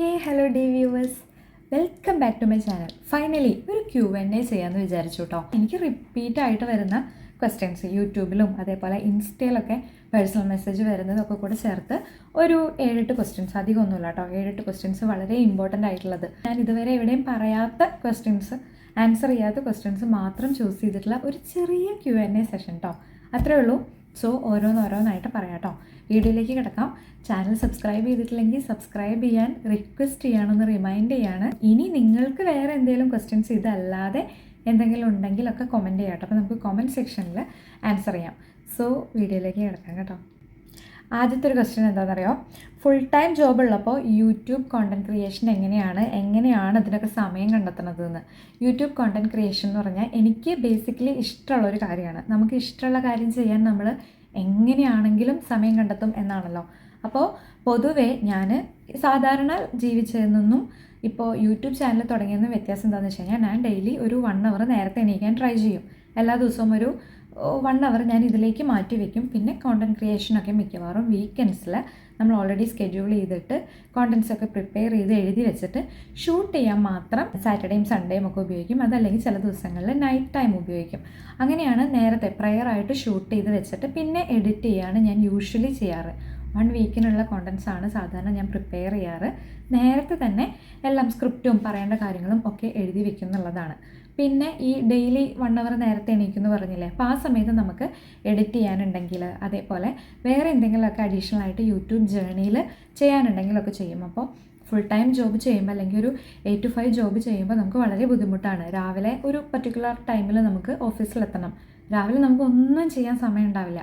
Hey hello dear viewers welcome back to my channel finally ഒരു Q N A ചെയ്യാമെന്ന് വിചാരിച്ചു കേട്ടോ എനിക്ക് റിപ്പീറ്റ് ആയിട്ട് വരുന്ന ക്വസ്റ്റ്യൻസ് യൂട്യൂബിലും അതേപോലെ ഇൻസ്റ്റയിലൊക്കെ പേഴ്സണൽ മെസ്സേജ് വരുന്നതൊക്കെ കൂടെ ചേർത്ത് ഒരു ഏഴെട്ട് ക്വസ്റ്റ്യൻസ് അധികമൊന്നുമില്ല കേട്ടോ ഏഴെട്ട് ക്വസ്റ്റ്യൻസ് വളരെ ഇമ്പോർട്ടന്റ് ആയിട്ടുള്ളത്. ഞാൻ ഇതുവരെ എവിടെയും പറയാത്ത ക്വസ്റ്റ്യൻസ് ആൻസർ ചെയ്യാത്ത ക്വസ്റ്റ്യൻസ് മാത്രം ചൂസ് ചെയ്തിട്ടുള്ള ഒരു ചെറിയ ക്യൂ എൻ എ സെഷൻ കേട്ടോ അത്രേ ഉള്ളൂ. സോ ഓരോന്നോരോന്നായിട്ട് പറയാം കേട്ടോ വീഡിയോയിലേക്ക് കിടക്കാം. ചാനൽ സബ്സ്ക്രൈബ് ചെയ്തിട്ടില്ലെങ്കിൽ സബ്സ്ക്രൈബ് ചെയ്യാൻ റിക്വസ്റ്റ് ചെയ്യണമെന്ന് റിമൈൻഡ് ചെയ്യാണ്. ഇനി നിങ്ങൾക്ക് വേറെ എന്തെങ്കിലും ക്വസ്റ്റ്യൻസ് ഇതല്ലാതെ എന്തെങ്കിലും ഉണ്ടെങ്കിലൊക്കെ കമന്റ് ചെയ്യാം കേട്ടോ അപ്പോൾ നമുക്ക് കമന്റ് സെക്ഷനിൽ ആൻസർ ചെയ്യാം. സോ വീഡിയോയിലേക്ക് കിടക്കാം കേട്ടോ. ആദ്യത്തെ ഒരു ക്വസ്റ്റ്യൻ എന്താണെന്നറിയോ? ഫുൾ ടൈം ജോബ് ഉള്ളപ്പോൾ യൂട്യൂബ് കോണ്ടന്റ് ക്രിയേഷൻ എങ്ങനെയാണ്? എങ്ങനെയാണ് അതിനൊക്കെ സമയം കണ്ടെത്തുന്നത് എന്ന് യൂട്യൂബ് കോണ്ടന്റ് ക്രിയേഷൻ എന്ന് പറഞ്ഞാൽ എനിക്ക് ബേസിക്കലി ഇഷ്ടമുള്ള ഒരു കാര്യമാണ്. നമുക്ക് ഇഷ്ടമുള്ള കാര്യം ചെയ്യാൻ നമ്മൾ എങ്ങനെയാണെങ്കിലും സമയം കണ്ടെത്തും എന്നാണല്ലോ. അപ്പോൾ പൊതുവേ ഞാൻ സാധാരണ ജീവിച്ചതിൽ നിന്നും ഇപ്പോൾ യൂട്യൂബ് ചാനൽ തുടങ്ങിയതിന് വ്യത്യാസം എന്താണെന്ന് വെച്ച് കഴിഞ്ഞാൽ ഞാൻ ഡെയിലി ഒരു വൺ അവർ നേരത്തെ എണീക്കാൻ ട്രൈ ചെയ്യും. എല്ലാ ദിവസവും ഒരു വൺ അവർ ഞാൻ ഇതിലേക്ക് മാറ്റി വയ്ക്കും പിന്നെ കോണ്ടന്റ് ക്രിയേഷനൊക്കെ മിക്കവാറും വീക്കെൻഡ്സിൽ നമ്മൾ ഓൾറെഡി സ്കെഡ്യൂൾ ചെയ്തിട്ട് കോണ്ടൻസ് ഒക്കെ പ്രിപ്പയർ ചെയ്ത് എഴുതി വെച്ചിട്ട് ഷൂട്ട് ചെയ്യാൻ മാത്രം സാറ്റർഡേയും സൺഡേയും ഒക്കെ ഉപയോഗിക്കും. അതല്ലെങ്കിൽ ചില ദിവസങ്ങളിൽ നൈറ്റ് ടൈം ഉപയോഗിക്കും. അങ്ങനെയാണ് നേരത്തെ പ്രയറായിട്ട് ഷൂട്ട് ചെയ്ത് വെച്ചിട്ട് പിന്നെ എഡിറ്റ് ചെയ്യാണ് ഞാൻ യൂഷ്വലി ചെയ്യാറ്. വൺ വീക്കിനുള്ള കോണ്ടൻസ് ആണ് സാധാരണ ഞാൻ പ്രിപ്പയർ ചെയ്യാറ്. നേരത്തെ തന്നെ എല്ലാം സ്ക്രിപ്റ്റും പറയേണ്ട കാര്യങ്ങളും ഒക്കെ എഴുതി വെക്കും എന്നുള്ളതാണ്. പിന്നെ ഈ ഡെയിലി വൺ അവർ നേരത്തെ എണീക്കുന്നു പറഞ്ഞില്ലേ? അപ്പോൾ ആ സമയത്ത് നമുക്ക് എഡിറ്റ് ചെയ്യാനുണ്ടെങ്കിൽ അതേപോലെ വേറെ എന്തെങ്കിലുമൊക്കെ അഡീഷണൽ ആയിട്ട് യൂട്യൂബ് ജേണിയിൽ ചെയ്യാനുണ്ടെങ്കിലൊക്കെ ചെയ്യും. അപ്പോൾ ഫുൾ ടൈം ജോബ് ചെയ്യുമ്പോൾ അല്ലെങ്കിൽ ഒരു എയ്റ്റ് ടു ഫൈവ് ജോബ് ചെയ്യുമ്പോൾ നമുക്ക് വളരെ ബുദ്ധിമുട്ടാണ്. രാവിലെ ഒരു പർട്ടിക്കുലർ ടൈമിൽ നമുക്ക് ഓഫീസിലെത്തണം രാവിലെ നമുക്ക് ഒന്നും ചെയ്യാൻ സമയം ഉണ്ടാവില്ല.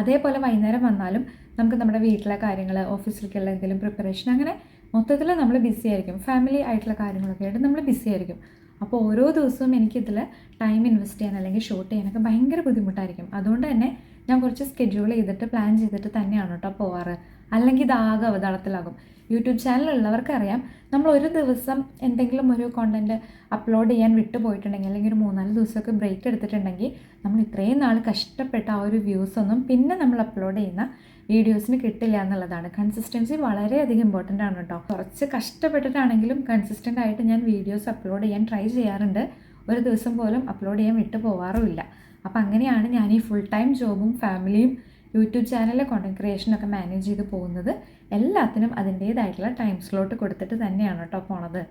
അതേപോലെ വൈകുന്നേരം വന്നാലും നമുക്ക് നമ്മുടെ വീട്ടിലെ കാര്യങ്ങൾ ഓഫീസിലേക്കുള്ള എന്തെങ്കിലും പ്രിപ്പറേഷൻ അങ്ങനെ മൊത്തത്തിൽ നമ്മൾ ബിസി ആയിരിക്കും. ഫാമിലി ആയിട്ടുള്ള കാര്യങ്ങളൊക്കെ ആയിട്ട് നമ്മൾ ബിസി ആയിരിക്കും. അപ്പോൾ ഓരോ ദിവസവും എനിക്കിതിൽ ടൈം ഇൻവെസ്റ്റ് ചെയ്യാൻ അല്ലെങ്കിൽ ഷൂട്ട് ചെയ്യാനൊക്കെ ഭയങ്കര ബുദ്ധിമുട്ടായിരിക്കും. അതുകൊണ്ട് തന്നെ ഞാൻ കുറച്ച് സ്കെഡ്യൂൾ ചെയ്തിട്ട് പ്ലാൻ ചെയ്തിട്ട് തന്നെയാണ് കേട്ടോ പോവാറ്. അല്ലെങ്കിൽ ഇതാകെ അവതാളത്തിലാകും. യൂട്യൂബ് ചാനലുള്ളവർക്കറിയാം. നമ്മൾ ഒരു ദിവസം എന്തെങ്കിലും ഒരു കോണ്ടന്റ് അപ്ലോഡ് ചെയ്യാൻ വിട്ടുപോയിട്ടുണ്ടെങ്കിൽ അല്ലെങ്കിൽ ഒരു മൂന്നാൽ ദിവസമൊക്കെ ബ്രേക്ക് എടുത്തിട്ടുണ്ടെങ്കിൽ നമ്മൾ ഇത്രയും നാൾ കഷ്ടപ്പെട്ട ആ ഒരു വ്യൂസ് ഒന്നും പിന്നെ നമ്മൾ അപ്ലോഡ് ചെയ്യുന്ന വീഡിയോസിന് കിട്ടില്ല എന്നുള്ളതാണ്. കൺസിസ്റ്റൻസി വളരെയധികം ഇമ്പോർട്ടന്റ് ആണ് കേട്ടോ കുറച്ച് കഷ്ടപ്പെട്ടിട്ടാണെങ്കിലും കൺസിസ്റ്റന്റ് ആയിട്ട് ഞാൻ വീഡിയോസ് അപ്ലോഡ് ചെയ്യാൻ ട്രൈ ചെയ്യാറുണ്ട്. ഒരു ദിവസം പോലും അപ്ലോഡ് ചെയ്യാൻ വിട്ടു പോവാറുമില്ല അപ്പോൾ അങ്ങനെയാണ് ഞാൻ ഈ ഫുൾ ടൈം ജോബും ഫാമിലിയും യൂട്യൂബ് ചാനലിലെ കോണ്ടന്റ് ക്രിയേഷനൊക്കെ മാനേജ് ചെയ്ത് പോകുന്നത് എല്ലാത്തിനും അതിന്റേതായിട്ടുള്ള ടൈം സ്ലോട്ട് കൊടുത്തിട്ട് തന്നെയാണ് കേട്ടോ പോണത്.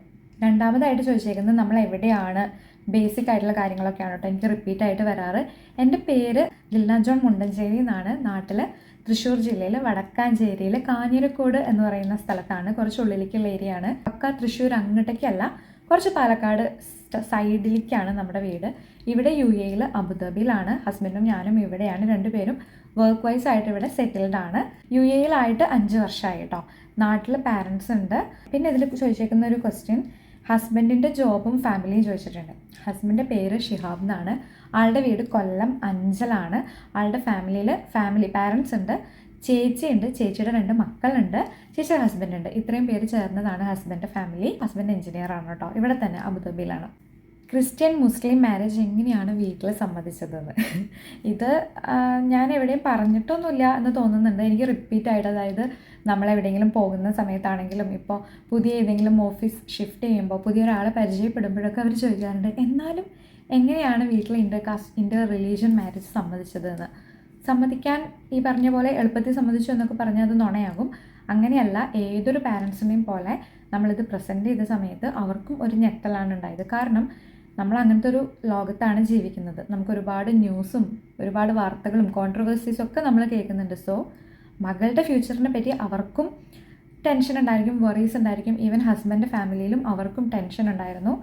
രണ്ടാമതായിട്ട് ചോദിച്ചേക്കുന്നത് നമ്മൾ എവിടെയാണ്? ബേസിക് ആയിട്ടുള്ള കാര്യങ്ങളൊക്കെയാണ് കേട്ടോ എനിക്ക് റിപ്പീറ്റ് ആയിട്ട് വരാറ്. എന്റെ പേര് ജില്ലാ ജോൺ മുണ്ടഞ്ചേരി എന്നാണ്. നാട്ടിൽ തൃശ്ശൂർ ജില്ലയിൽ വടക്കാഞ്ചേരിയിൽ കാഞ്ഞിരക്കോട് എന്ന് പറയുന്ന സ്ഥലത്താണ്. കുറച്ച് ഉള്ളിലേക്കുള്ള ഏരിയ ആണ്. പക്ക തൃശ്ശൂർ അങ്ങോട്ടേക്കല്ല കുറച്ച് പാലക്കാട് സൈഡിലേക്കാണ് നമ്മുടെ വീട്. ഇവിടെ യു എയിൽ അബുദാബിയിലാണ്. ഹസ്ബൻഡും ഞാനും ഇവിടെയാണ് രണ്ടുപേരും. വർക്ക് വൈസ് ആയിട്ട് ഇവിടെ സെറ്റിൽഡ് ആണ്. യു എയിലായിട്ട് അഞ്ച് വർഷമായി കേട്ടോ നാട്ടിൽ പാരൻസ് ഉണ്ട്. പിന്നെ ഇതിൽ ചോദിച്ചേക്കുന്ന ഒരു ക്വസ്റ്റ്യൻ ഹസ്ബൻഡിന്റെ ജോബും ഫാമിലിയും ചോദിച്ചിട്ടുണ്ട്. ഹസ്ബൻഡിന്റെ പേര് ഷിഹാബ് എന്നാണ്. ആളുടെ വീട് കൊല്ലം അഞ്ചലാണ് ആളുടെ ഫാമിലിയിൽ ഫാമിലി പാരൻസ് ഉണ്ട്. ചേച്ചിയുണ്ട് ചേച്ചിയുടെ രണ്ട് മക്കളുണ്ട്. ചേച്ചിയുടെ ഹസ്ബൻഡ് ഉണ്ട്. ഇത്രയും പേര് ചേർന്നതാണ് ഹസ്ബൻഡ് ഫാമിലി ഹസ്ബൻഡ് എഞ്ചിനീയർ ആണ് കേട്ടോ ഇവിടെ തന്നെ അബുദാബിയിലാണ്. ക്രിസ്ത്യൻ മുസ്ലിം മാരേജ് എങ്ങനെയാണ് വീട്ടിൽ സമ്മതിച്ചതെന്ന്? ഇത് ഞാൻ എവിടെയും പറഞ്ഞിട്ടൊന്നുമില്ല എന്ന് തോന്നുന്നുണ്ട്. എനിക്ക് റിപ്പീറ്റ് ആയിട്ട് അതായത് നമ്മൾ എവിടെയെങ്കിലും പോകുന്ന സമയത്താണെങ്കിലും ഇപ്പോൾ പുതിയ ഏതെങ്കിലും ഓഫീസ് ഷിഫ്റ്റ് ചെയ്യുമ്പോൾ പുതിയ ഒരാളെ പരിചയപ്പെടുമ്പോഴൊക്കെ അവർ ചോദിക്കാറുണ്ട് എന്നാലും എങ്ങനെയാണ് വീട്ടിൽ inter caste inter religion marriage സമ്മതിച്ചതെന്ന്? സമ്മതിക്കാൻ ഈ പറഞ്ഞ പോലെ എളുപ്പത്തിൽ സമ്മതിച്ചു എന്നൊക്കെ പറഞ്ഞാൽ അത് നുണയാകും. അങ്ങനെയല്ല ഏതൊരു പാരൻസിനെയും പോലെ നമ്മളിത് പ്രസന്റ് ചെയ്ത സമയത്ത് അവർക്കും ഒരു ഞെട്ടലാണ് ഉണ്ടായത്. കാരണം നമ്മൾ അങ്ങനത്തെ ഒരു ലോകത്താണ് ജീവിക്കുന്നത്. നമുക്ക് ഒരുപാട് ന്യൂസും ഒരുപാട് വാർത്തകളും കോൺട്രവേഴ്സീസും ഒക്കെ നമ്മൾ കേൾക്കുന്നുണ്ട്. സോ മകളുടെ ഫ്യൂച്ചറിനെ പറ്റി അവർക്കും ടെൻഷൻ ഉണ്ടായിരിക്കും വറീസ് ഉണ്ടായിരിക്കും. ഈവൻ ഹസ്ബൻഡ് ഫാമിലിയിലും അവർക്കും ടെൻഷൻ ഉണ്ടായിരുന്നു.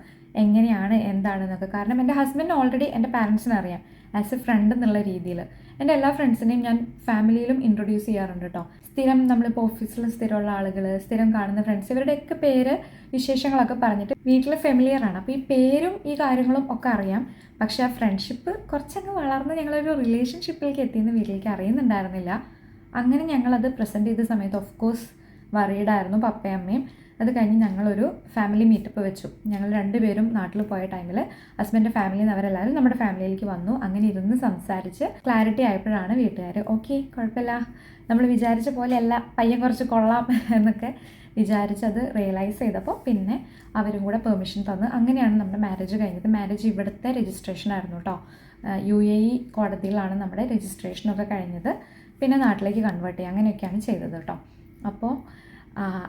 എങ്ങനെയാണ് എന്താണെന്നൊക്കെ കാരണം എന്റെ ഹസ്ബൻഡ് ഓൾറെഡി എന്റെ പാരൻസിനെ അറിയാം. ആസ് എ ഫ്രണ്ട് എന്നുള്ള രീതിയിൽ എന്റെ എല്ലാ ഫ്രണ്ട്സിനെയും ഞാൻ ഫാമിലിയിലും ഇൻട്രൊഡ്യൂസ് ചെയ്യാറുണ്ട് കേട്ടോ സ്ഥിരം നമ്മളിപ്പോൾ ഓഫീസിൽ സ്ഥിരമുള്ള ആളുകൾ സ്ഥിരം കാണുന്ന ഫ്രണ്ട്സ് ഇവരുടെയൊക്കെ പേര് വിശേഷങ്ങളൊക്കെ പറഞ്ഞിട്ട് വീട്ടിൽ ഫെമിലിയർ ആണ്. അപ്പോൾ ഈ പേരും ഈ കാര്യങ്ങളും ഒക്കെ അറിയാം. പക്ഷേ ആ ഫ്രണ്ട്ഷിപ്പ് കുറച്ചങ്ങ് വളർന്ന് ഞങ്ങളൊരു റിലേഷൻഷിപ്പിലേക്ക് എത്തിയെന്ന് വീട്ടിലേക്ക് അറിയുന്നുണ്ടായിരുന്നില്ല. അങ്ങനെ ഞങ്ങളത് പ്രസന്റ് ചെയ്ത സമയത്ത് ഓഫ് കോഴ്സ് വറീഡായിരുന്നു പപ്പയും അമ്മയും. അത് കഴിഞ്ഞ് ഞങ്ങളൊരു ഫാമിലി മീറ്റപ്പ് വെച്ചു. ഞങ്ങൾ രണ്ടുപേരും നാട്ടിൽ പോയ ടൈമിൽ ഹസ്ബൻഡ് ഫാമിലി നിന്ന് അവരെല്ലാവരും നമ്മുടെ ഫാമിലിയിലേക്ക് വന്നു. അങ്ങനെ ഇരുന്ന് സംസാരിച്ച് ക്ലാരിറ്റി ആയപ്പോഴാണ് വീട്ടുകാർ ഓക്കെ കുഴപ്പമില്ല. നമ്മൾ വിചാരിച്ച പോലെയല്ല. പയ്യൻ കുറച്ച് കൊള്ളാം. എന്നൊക്കെ വിചാരിച്ചത് റിയലൈസ് ചെയ്തപ്പോൾ പിന്നെ അവരും കൂടെ പെർമിഷൻ തന്ന് അങ്ങനെയാണ് നമ്മുടെ മാരേജ് കഴിഞ്ഞത്. മാരേജ് ഇവിടുത്തെ രജിസ്ട്രേഷൻ ആയിരുന്നു കേട്ടോ യു എ ഇ കോടതിയിലാണ് നമ്മുടെ രജിസ്ട്രേഷനൊക്കെ കഴിഞ്ഞത്. പിന്നെ നാട്ടിലേക്ക് കൺവേർട്ട് ചെയ്യുക അങ്ങനെയൊക്കെയാണ് ചെയ്തത് കേട്ടോ അപ്പോൾ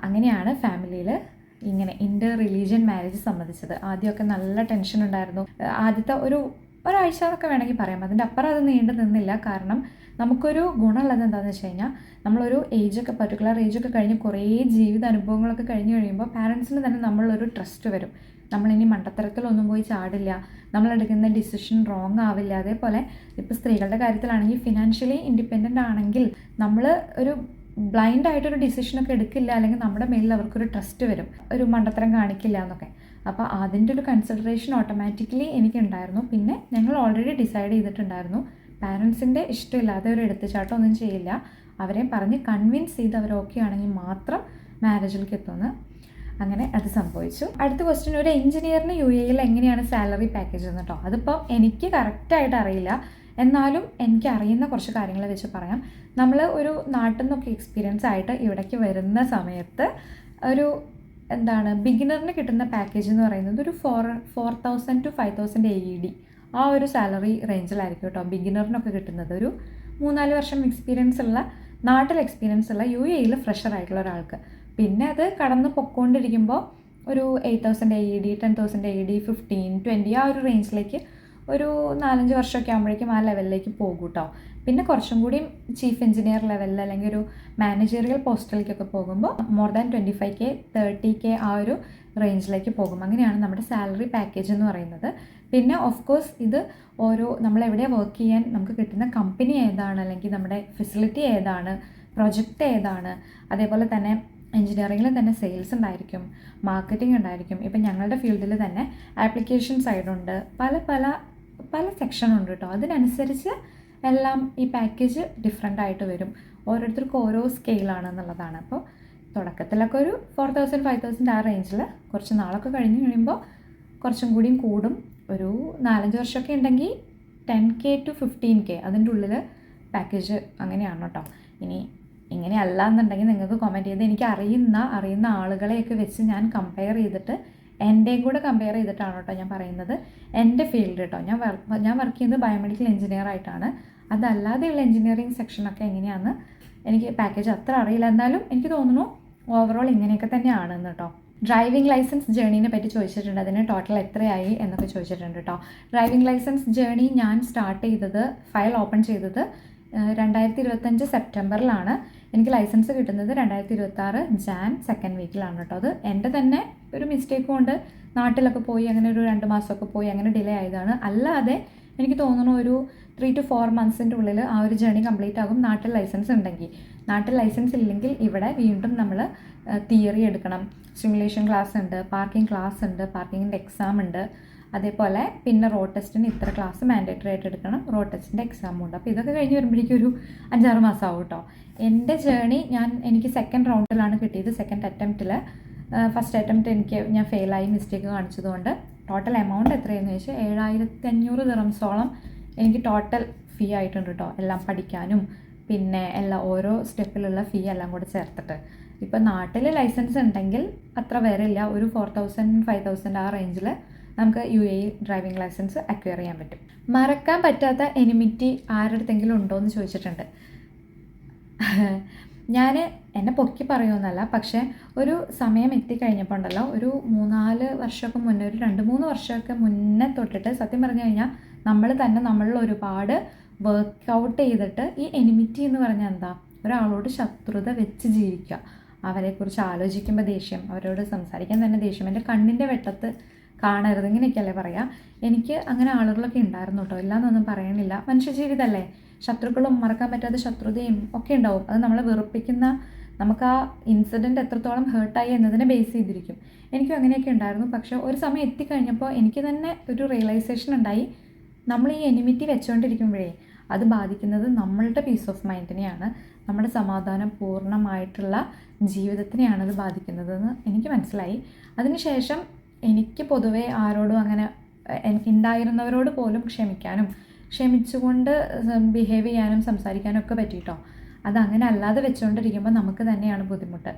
അങ്ങനെയാണ് ഫാമിലിയിൽ ഇങ്ങനെ ഇന്റർ റിലീജിയൻ മാരേജ് സംബന്ധിച്ചത്. ആദ്യമൊക്കെ നല്ല ടെൻഷൻ ഉണ്ടായിരുന്നു. ആദ്യത്തെ ഒരു ഒരാഴ്ച എന്നൊക്കെ വേണമെങ്കിൽ പറയാം. അതിന്റെ അപ്പുറം അത് നീണ്ടു നിന്നില്ല. കാരണം നമുക്കൊരു ഗുണമുള്ളത് എന്താണെന്ന് വെച്ച് കഴിഞ്ഞാൽ നമ്മളൊരു ഏജൊക്കെ പർട്ടിക്കുലർ ഏജൊക്കെ കഴിഞ്ഞ് കുറേ ജീവിത അനുഭവങ്ങളൊക്കെ കഴിഞ്ഞ് കഴിയുമ്പോൾ പാരൻസിന് തന്നെ നമ്മളൊരു ട്രസ്റ്റ് വരും. നമ്മളിനി മണ്ടത്തരത്തിലൊന്നും പോയി ചാടില്ല. നമ്മളെടുക്കുന്ന ഡിസിഷൻ റോങ് ആവില്ല. അതേപോലെ ഇപ്പോൾ സ്ത്രീകളുടെ കാര്യത്തിലാണെങ്കിൽ ഫിനാൻഷ്യലി ഇൻഡിപെൻഡന്റ് ആണെങ്കിൽ നമ്മൾ ഒരു ബ്ലൈൻഡ് ആയിട്ടൊരു ഡിസിഷനൊക്കെ എടുക്കില്ല അല്ലെങ്കിൽ നമ്മുടെ മേലിൽ അവർക്കൊരു ട്രസ്റ്റ് വരും. ഒരു മണ്ടത്തരം കാണിക്കില്ല എന്നൊക്കെ. അപ്പോൾ അതിന്റെ ഒരു കൺസിഡറേഷൻ ഓട്ടോമാറ്റിക്കലി എനിക്കുണ്ടായിരുന്നു. പിന്നെ ഞങ്ങൾ ഓൾറെഡി ഡിസൈഡ് ചെയ്തിട്ടുണ്ടായിരുന്നു. പാരൻസിന്റെ ഇഷ്ടമില്ലാതെ ഒരു എടുത്തുചാട്ടം ഒന്നും ചെയ്യില്ല. അവരെ പറഞ്ഞ് കൺവിൻസ് ചെയ്ത് അവർ ഓക്കെ ആണെങ്കിൽ മാത്രം മാരേജിലേക്ക് എത്തുമെന്ന് അങ്ങനെ അത് സംഭവിച്ചു. അടുത്ത ക്വസ്റ്റ്യൻ ഒരു എഞ്ചിനീയറിന് യു എയിൽ എങ്ങനെയാണ് സാലറി പാക്കേജ് എന്ന് കേട്ടോ? അതിപ്പോൾ എനിക്ക് കറക്റ്റായിട്ട് അറിയില്ല. എന്നാലും എനിക്ക് അറിയുന്ന കുറച്ച് കാര്യങ്ങൾ വെച്ച് പറയാം. നമ്മൾ ഒരു നാട്ടിൽ നിന്നൊക്കെ എക്സ്പീരിയൻസ് ആയിട്ട് ഇവിടേക്ക് വരുന്ന സമയത്ത് ഒരു എന്താണ് ബിഗിനറിന് കിട്ടുന്ന പാക്കേജ് എന്ന് പറയുന്നത് ഒരു four four thousand two five thousand A E D ആ ഒരു സാലറി റേഞ്ചിലായിരിക്കും കേട്ടോ ബിഗിനറിനൊക്കെ കിട്ടുന്നത്. ഒരു മൂന്നാൽ വർഷം എക്സ്പീരിയൻസ് ഉള്ള നാട്ടിൽ എക്സ്പീരിയൻസ് ഉള്ള യു എയിൽ ഫ്രഷർ ആയിട്ടുള്ള ഒരാൾക്ക്. പിന്നെ അത് കടന്ന് പൊക്കോണ്ടിരിക്കുമ്പോൾ ഒരു eight thousand A E D ten thousand A E D fifteen twenty ആ ഒരു റേഞ്ചിലേക്ക് ഒരു നാലഞ്ച് വർഷമൊക്കെ ആകുമ്പോഴേക്കും ആ ലെവലിലേക്ക് പോകും കേട്ടോ പിന്നെ കുറച്ചും കൂടി ചീഫ് എഞ്ചിനീയർ ലെവലിൽ അല്ലെങ്കിൽ ഒരു മാനേജറിയൽ പോസ്റ്റിലേക്കൊക്കെ പോകുമ്പോൾ more than twenty five K thirty K ആ ഒരു റേഞ്ചിലേക്ക് പോകും. അങ്ങനെയാണ് നമ്മുടെ സാലറി പാക്കേജ് എന്ന് പറയുന്നത്. പിന്നെ ഓഫ് കോഴ്സ് ഇത് ഓരോ നമ്മൾ എവിടെയാണ് വർക്ക് ചെയ്യാൻ നമുക്ക് കിട്ടുന്ന കമ്പനി ഏതാണ് അല്ലെങ്കിൽ നമ്മുടെ ഫെസിലിറ്റി ഏതാണ് പ്രൊജക്റ്റ് ഏതാണ് അതേപോലെ തന്നെ എൻജിനീയറിങ്ങിൽ തന്നെ സെയിൽസ് ഉണ്ടായിരിക്കും മാർക്കറ്റിംഗ് ഉണ്ടായിരിക്കും. ഇപ്പം ഞങ്ങളുടെ ഫീൽഡിൽ തന്നെ ആപ്ലിക്കേഷൻ സൈഡുണ്ട് പല പല പല സെക്ഷൻ ഉണ്ട് കേട്ടോ അതിനനുസരിച്ച് എല്ലാം ഈ പാക്കേജ് ഡിഫറെന്റ് ആയിട്ട് വരും. ഓരോരുത്തർക്കും ഓരോ സ്കെയിലാണ് എന്നുള്ളതാണ്. അപ്പോൾ തുടക്കത്തിലൊക്കെ ഒരു ഫോർ തൗസൻഡ് ഫൈവ് തൗസൻഡ് ആ റേഞ്ചിൽ കുറച്ച് നാളൊക്കെ കഴിഞ്ഞ് കഴിയുമ്പോൾ കുറച്ചും കൂടിയും കൂടും. ഒരു നാലഞ്ച് വർഷമൊക്കെ ഉണ്ടെങ്കിൽ ten K to fifteen K അതിന്റെ ഉള്ളിൽ പാക്കേജ് അങ്ങനെയാണ് കേട്ടോ ഇനി ഇങ്ങനെയല്ല എന്നുണ്ടെങ്കിൽ നിങ്ങൾക്ക് കമന്റ് ചെയ്ത് എനിക്ക് അറിയുന്ന അറിയുന്ന ആളുകളെയൊക്കെ വെച്ച് ഞാൻ കമ്പയർ ചെയ്തിട്ട് എന്റെയും കൂടെ കമ്പയർ ചെയ്തിട്ടാണ് കേട്ടോ ഞാൻ പറയുന്നത്. എന്റെ ഫീൽഡ് കേട്ടോ ഞാൻ വർക്ക് ഞാൻ വർക്ക് ചെയ്യുന്നത് ബയോമെഡിക്കൽ എഞ്ചിനീയർ ആയിട്ടാണ്. അതല്ലാതെയുള്ള എഞ്ചിനീയറിംഗ് സെക്ഷനൊക്കെ എങ്ങനെയാണ്? എനിക്ക് പാക്കേജ് അത്ര അറിയില്ല. എന്നാലും എനിക്ക് തോന്നുന്നു ഓവറോൾ ഇങ്ങനെയൊക്കെ തന്നെയാണെന്ന് കേട്ടോ ഡ്രൈവിംഗ് ലൈസൻസ് ജേണീനെ പറ്റി ചോദിച്ചിട്ടുണ്ട്. അതിന് ടോട്ടൽ എത്രയായി എന്നൊക്കെ ചോദിച്ചിട്ടുണ്ട് കേട്ടോ ഡ്രൈവിംഗ് ലൈസൻസ് ജേണി ഞാൻ സ്റ്റാർട്ട് ചെയ്തത് ഫയൽ ഓപ്പൺ ചെയ്തത് രണ്ടായിരത്തി ഇരുപത്തഞ്ച് സെപ്റ്റംബറിലാണ് എനിക്ക് ലൈസൻസ് കിട്ടുന്നത് രണ്ടായിരത്തി ഇരുപത്തി ആറ് ജാൻ സെക്കൻഡ് വീക്കിലാണ് കേട്ടോ. അത് എന്റെ തന്നെ ഒരു മിസ്റ്റേക്ക് ഉണ്ട് നാട്ടിലൊക്കെ പോയി അങ്ങനെ ഒരു രണ്ട് മാസമൊക്കെ പോയി അങ്ങനെ ഡിലേ ആയതാണ്. അല്ലാതെ എനിക്ക് തോന്നുന്നു ഒരു ത്രീ ടു ഫോർ മന്ത്സിന്റെ ഉള്ളിൽ ആ ഒരു ജേണി കംപ്ലീറ്റ് ആകും. നാട്ടിൽ ലൈസൻസ് ഉണ്ടെങ്കിൽ. നാട്ടിൽ ലൈസൻസ് ഇല്ലെങ്കിൽ ഇവിടെ വീണ്ടും നമ്മൾ തിയറി എടുക്കണം. സിമുലേഷൻ ക്ലാസ് ഉണ്ട് പാർക്കിംഗ് ക്ലാസ് ഉണ്ട് പാർക്കിങ്ങിന്റെ എക്സാം ഉണ്ട്. അതേപോലെ പിന്നെ റോഡ് ടെസ്റ്റിന് ഇത്ര ക്ലാസ് മാൻഡേറ്ററി ആയിട്ട് എടുക്കണം. റോഡ് ടെസ്റ്റിന്റെ എക്സാമും ഉണ്ട്. അപ്പോൾ ഇതൊക്കെ കഴിഞ്ഞ് വരുമ്പോഴേക്കും ഒരു അഞ്ചാറ് മാസം ആവും കേട്ടോ എന്റെ ജേണി ഞാൻ എനിക്ക് സെക്കൻഡ് റൗണ്ടിലാണ് കിട്ടിയത് സെക്കൻഡ് അറ്റംപ്റ്റിൽ ഫസ്റ്റ് അറ്റംപ്റ്റ് എനിക്ക് ഞാൻ ഫെയിലായി മിസ്റ്റേക്ക് കാണിച്ചതുകൊണ്ട് ടോട്ടൽ എമൗണ്ട് എത്രയെന്ന് ചോദിച്ചാൽ ഏഴായിരത്തി അഞ്ഞൂറ് ദിറംസോളം എനിക്ക് ടോട്ടൽ ഫീ ആയിട്ടുണ്ട് കേട്ടോ എല്ലാം പഠിക്കാനും പിന്നെ എല്ലാ ഓരോ സ്റ്റെപ്പിലുള്ള ഫീ എല്ലാം കൂടെ ചേർത്തിട്ട്. ഇപ്പം നാട്ടിൽ ലൈസൻസ് ഉണ്ടെങ്കിൽ അത്ര വരില്ല ഒരു ഫോർ തൗസൻഡ് ഫൈവ് തൗസൻഡ് ആ റേഞ്ചിൽ നമുക്ക് U A driving licence acquire ചെയ്യാൻ പറ്റും. മറക്കാൻ പറ്റാത്ത എനിമിറ്റി ആരുടെങ്കിലും ഉണ്ടോ എന്ന് ചോദിച്ചിട്ടുണ്ട്. ഞാൻ എന്നെ പൊക്കി പറയുമെന്നല്ല പക്ഷേ ഒരു സമയം എത്തിക്കഴിഞ്ഞപ്പോൾ ഉണ്ടല്ലോ ഒരു മൂന്നാൽ വർഷമൊക്കെ മുന്നേ ഒരു രണ്ട് മൂന്ന് വർഷമൊക്കെ മുന്നേ തൊട്ടിട്ട് സത്യം പറഞ്ഞു കഴിഞ്ഞാൽ നമ്മൾ തന്നെ നമ്മളിൽ ഒരുപാട് വർക്കൗട്ട് ചെയ്തിട്ട് ഈ എനിമിറ്റി എന്ന് പറഞ്ഞാൽ എന്താ? ഒരാളോട് ശത്രുത വെച്ച് ജീവിക്കുക. അവരെക്കുറിച്ച് ആലോചിക്കുമ്പോൾ ദേഷ്യം അവരോട് സംസാരിക്കാൻ തന്നെ ദേഷ്യം. എന്റെ കണ്ണിന്റെ വെട്ടത്ത് കാണരുത്. ഇങ്ങനെയൊക്കെയല്ലേ പറയുക എനിക്ക് അങ്ങനെ ആളുകളൊക്കെ ഉണ്ടായിരുന്നു കേട്ടോ ഇല്ലാന്നൊന്നും പറയണില്ല. മനുഷ്യജീവിതമല്ലേ ശത്രുക്കളും മറക്കാൻ പറ്റാത്ത ശത്രുതയും ഒക്കെ ഉണ്ടാവും. അത് നമ്മളെ വെറുപ്പിക്കുന്ന നമുക്ക് ആ ഇൻസിഡന്റ് എത്രത്തോളം ഹേർട്ടായി എന്നതിനെ ബേസ് ചെയ്തിരിക്കും. എനിക്കും അങ്ങനെയൊക്കെ ഉണ്ടായിരുന്നു. പക്ഷേ ഒരു സമയം എത്തിക്കഴിഞ്ഞപ്പോൾ എനിക്ക് തന്നെ ഒരു റിയലൈസേഷൻ ഉണ്ടായി. നമ്മൾ ഈ എനിമിറ്റി വെച്ചുകൊണ്ടിരിക്കുമ്പോഴേ അത് ബാധിക്കുന്നത് നമ്മളുടെ പീസ് ഓഫ് മൈൻഡിനെയാണ് നമ്മുടെ സമാധാനം പൂർണമായിട്ടുള്ള ജീവിതത്തിനെയാണ് അത് ബാധിക്കുന്നതെന്ന് എനിക്ക് മനസ്സിലായി. അതിനുശേഷം എനിക്ക് പൊതുവേ ആരോടും അങ്ങനെ ഉണ്ടായിരുന്നവരോട് പോലും ക്ഷമിക്കാനും ക്ഷമിച്ചുകൊണ്ട് ബിഹേവ് ചെയ്യാനും സംസാരിക്കാനും ഒക്കെ പറ്റിയിട്ടോ. അങ്ങനെ അല്ലാതെ വെച്ചുകൊണ്ടിരിക്കുമ്പോൾ നമുക്ക് തന്നെയാണ് ബുദ്ധിമുട്ട്.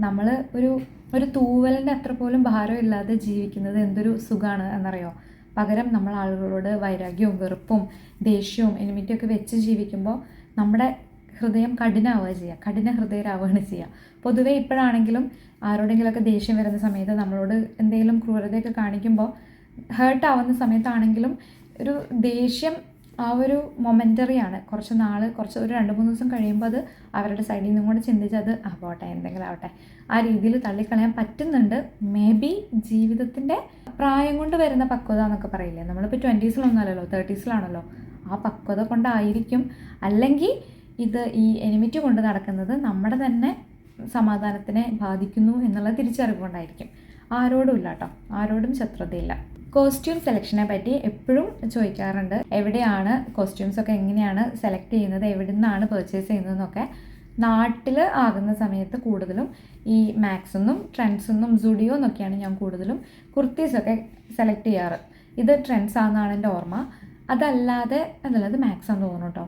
നമ്മൾ ഒരു ഒരു തൂവലിന്റെ അത്ര പോലും ഭാരമില്ലാതെ ജീവിക്കുന്നത് എന്തൊരു സുഖമാണ് എന്നറിയോ? പകരം നമ്മൾ ആളുകളോട് വൈരാഗ്യവും വെറുപ്പും ദേഷ്യവും എനിമിറ്റിയൊക്കെ വെച്ച് ജീവിക്കുമ്പോൾ നമ്മുടെ ഹൃദയം കഠിനാവുക ചെയ്യുക കഠിന ഹൃദയരാവുകയാണ് ചെയ്യുക പൊതുവേ ഇപ്പോഴാണെങ്കിലും ആരോടെങ്കിലുമൊക്കെ ദേഷ്യം വരുന്ന സമയത്ത് നമ്മളോട് എന്തെങ്കിലും ക്രൂരതയൊക്കെ കാണിക്കുമ്പോൾ ഹേർട്ട് ആവുന്ന സമയത്താണെങ്കിലും ഒരു ദേഷ്യം ആ ഒരു മൊമെന്ററിയാണ് കുറച്ച് നാൾ കുറച്ച് ഒരു രണ്ട് മൂന്ന് ദിവസം കഴിയുമ്പോൾ അത് അവരുടെ സൈഡിൽ നിന്നും കൂടെ ചിന്തിച്ച് അത് ആവട്ടെ എന്തെങ്കിലും ആവട്ടെ. ആ രീതിയിൽ തള്ളിക്കളയാൻ പറ്റുന്നുണ്ട്. മേ ബി ജീവിതത്തിന്റെ പ്രായം കൊണ്ട് വരുന്ന പക്വത എന്നൊക്കെ പറയില്ലേ? നമ്മളിപ്പോൾ ട്വന്റീസിലൊന്നും അല്ലല്ലോ തേർട്ടീസിലാണല്ലോ ആ പക്വത കൊണ്ടായിരിക്കും. അല്ലെങ്കിൽ ഇത് ഈ എനിമിറ്റി കൊണ്ട് നടക്കുന്നത് നമ്മുടെ തന്നെ സമാധാനത്തിനെ ബാധിക്കുന്നു എന്നുള്ള തിരിച്ചറിവുണ്ടായിരിക്കും. ആരോടും ഇല്ല കേട്ടോ ആരോടും ശത്രുതയില്ല. കോസ്റ്റ്യൂം സെലക്ഷനെ പറ്റി എപ്പോഴും ചോദിക്കാറുണ്ട്. എവിടെയാണ് കോസ്റ്റ്യൂംസ് ഒക്കെ എങ്ങനെയാണ് സെലക്ട് ചെയ്യുന്നത്? എവിടെ നിന്നാണ് പർച്ചേസ് ചെയ്യുന്നതെന്നൊക്കെ. നാട്ടിൽ ആകുന്ന സമയത്ത് കൂടുതലും ഈ മാക്സെന്നും ട്രെൻഡ്സെന്നും സുഡിയോ എന്നൊക്കെയാണ് ഞാൻ കൂടുതലും കുർത്തീസൊക്കെ സെലക്ട് ചെയ്യാറ്. ഇത് ട്രെൻഡ്സ് ആണെന്നാണ് എന്റെ ഓർമ്മ. അതല്ലാതെ എന്നുള്ളത് അത് മാക്സ് ആണെന്ന് തോന്നുന്നു കേട്ടോ.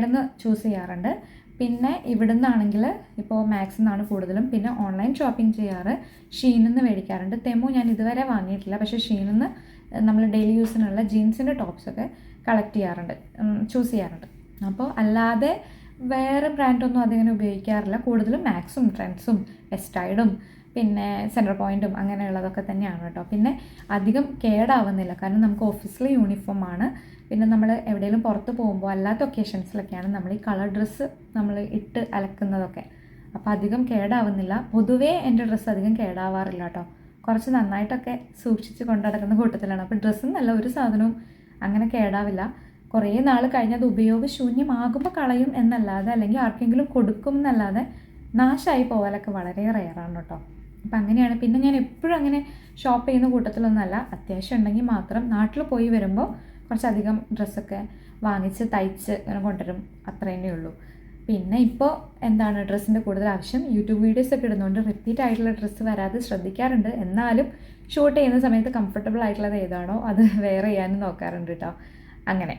നിന്ന് ചൂസ് ചെയ്യാറുണ്ട്. പിന്നെ ഇവിടുന്നാണെങ്കിൽ ഇപ്പോൾ മാക്സിൽ നിന്നാണ് കൂടുതലും പിന്നെ ഓൺലൈൻ ഷോപ്പിംഗ് ചെയ്യാറ്. ഷീനിൽ നിന്ന് മേടിക്കാറുണ്ട്. തെമു ഞാൻ ഇതുവരെ വാങ്ങിയിട്ടില്ല. പക്ഷേ ഷീനിൽ നിന്ന് നമ്മൾ ഡെയിലി യൂസിനുള്ള ജീൻസിന്റെ ടോപ്സൊക്കെ കളക്ട് ചെയ്യാറുണ്ട്. ചൂസ് ചെയ്യാറുണ്ട്. അപ്പോൾ അല്ലാതെ വേറെ ബ്രാൻഡൊന്നും അതിങ്ങനെ ഉപയോഗിക്കാറില്ല. കൂടുതലും മാക്സും ട്രെൻഡ്സും വെസ്റ്റൈഡും പിന്നെ സെന്റർ പോയിന്റും അങ്ങനെയുള്ളതൊക്കെ തന്നെയാണ് കേട്ടോ. പിന്നെ അധികം കേടാവുന്നില്ല. കാരണം നമുക്ക് ഓഫീസിലെ യൂണിഫോം ആണ്. പിന്നെ നമ്മൾ എവിടെയെങ്കിലും പുറത്ത് പോകുമ്പോൾ അല്ലാത്ത ഒക്കേഷൻസിലൊക്കെയാണ് നമ്മൾ ഈ കളർ ഡ്രസ്സ് നമ്മൾ ഇട്ട് അലക്കുന്നതൊക്കെ. അപ്പോൾ അധികം കേടാവുന്നില്ല. പൊതുവേ എന്റെ ഡ്രസ്സ് അധികം കേടാവാറില്ല കേട്ടോ. കുറച്ച് നന്നായിട്ടൊക്കെ സൂക്ഷിച്ച് കൊണ്ട് നടക്കുന്ന കൂട്ടത്തിലാണ്. അപ്പോൾ ഡ്രസ്സും നല്ല ഒരു സാധനവും അങ്ങനെ കേടാവില്ല. കുറേ നാൾ കഴിഞ്ഞ് അത് ഉപയോഗശൂന്യമാകുമ്പോൾ കളയും എന്നല്ലാതെ അല്ലെങ്കിൽ ആർക്കെങ്കിലും കൊടുക്കും എന്നല്ലാതെ നാശമായി പോകാനൊക്കെ വളരെ റയറാണ് കേട്ടോ. അപ്പം അങ്ങനെയാണ്. പിന്നെ ഞാൻ എപ്പോഴും അങ്ങനെ ഷോപ്പ് ചെയ്യുന്ന കൂട്ടത്തിലൊന്നുമല്ല അത്യാവശ്യം ഉണ്ടെങ്കിൽ മാത്രം നാട്ടിൽ പോയി വരുമ്പോൾ കുറച്ചധികം ഡ്രസ്സൊക്കെ വാങ്ങിച്ച് തയ്ച്ച് ഇങ്ങനെ കൊണ്ടുവരും. അത്ര തന്നെ ഉള്ളൂ. പിന്നെ ഇപ്പോൾ എന്താണ് ഡ്രസ്സിന്റെ കൂടുതൽ ആവശ്യം? യൂട്യൂബ് വീഡിയോസ് ഒക്കെ ഇടുന്നതുകൊണ്ട് റിപ്പീറ്റ് ആയിട്ടുള്ള ഡ്രസ്സ് വരാതെ ശ്രദ്ധിക്കാറുണ്ട്. എന്നാലും ഷൂട്ട് ചെയ്യുന്ന സമയത്ത് കംഫർട്ടബിൾ ആയിട്ടുള്ളത് ഏതാണോ അത് വെയർ ചെയ്യാനും നോക്കാറുണ്ട് കേട്ടോ അങ്ങനെ.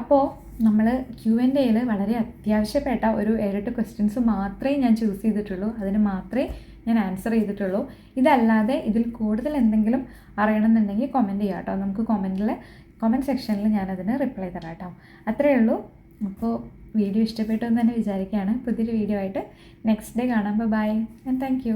അപ്പോൾ നമ്മൾ ക്യു എൻ എയിൽ വളരെ അത്യാവശ്യപ്പെട്ട ഒരു ഏഴെട്ട് ക്വസ്റ്റ്യൻസ് മാത്രമേ ഞാൻ ചൂസ് ചെയ്തിട്ടുള്ളൂ. അതിന് മാത്രമേ ഞാൻ ആൻസർ ചെയ്തിട്ടുള്ളൂ. ഇതല്ലാതെ ഇതിൽ കൂടുതൽ എന്തെങ്കിലും അറിയണമെന്നുണ്ടെങ്കിൽ കമന്റ് ചെയ്യാം കേട്ടോ. നമുക്ക് കമന്റിൽ കമന്റ് സെക്ഷനിൽ ഞാനതിന് റിപ്ലൈ തരാം കേട്ടോ. അത്രയേ ഉള്ളൂ. അപ്പോൾ വീഡിയോ ഇഷ്ടപ്പെട്ടു എന്ന് തന്നെ വിചാരിക്കുകയാണ്. പുതിയൊരു വീഡിയോ ആയിട്ട് നെക്സ്റ്റ് ഡേ കാണാം. Bye and thank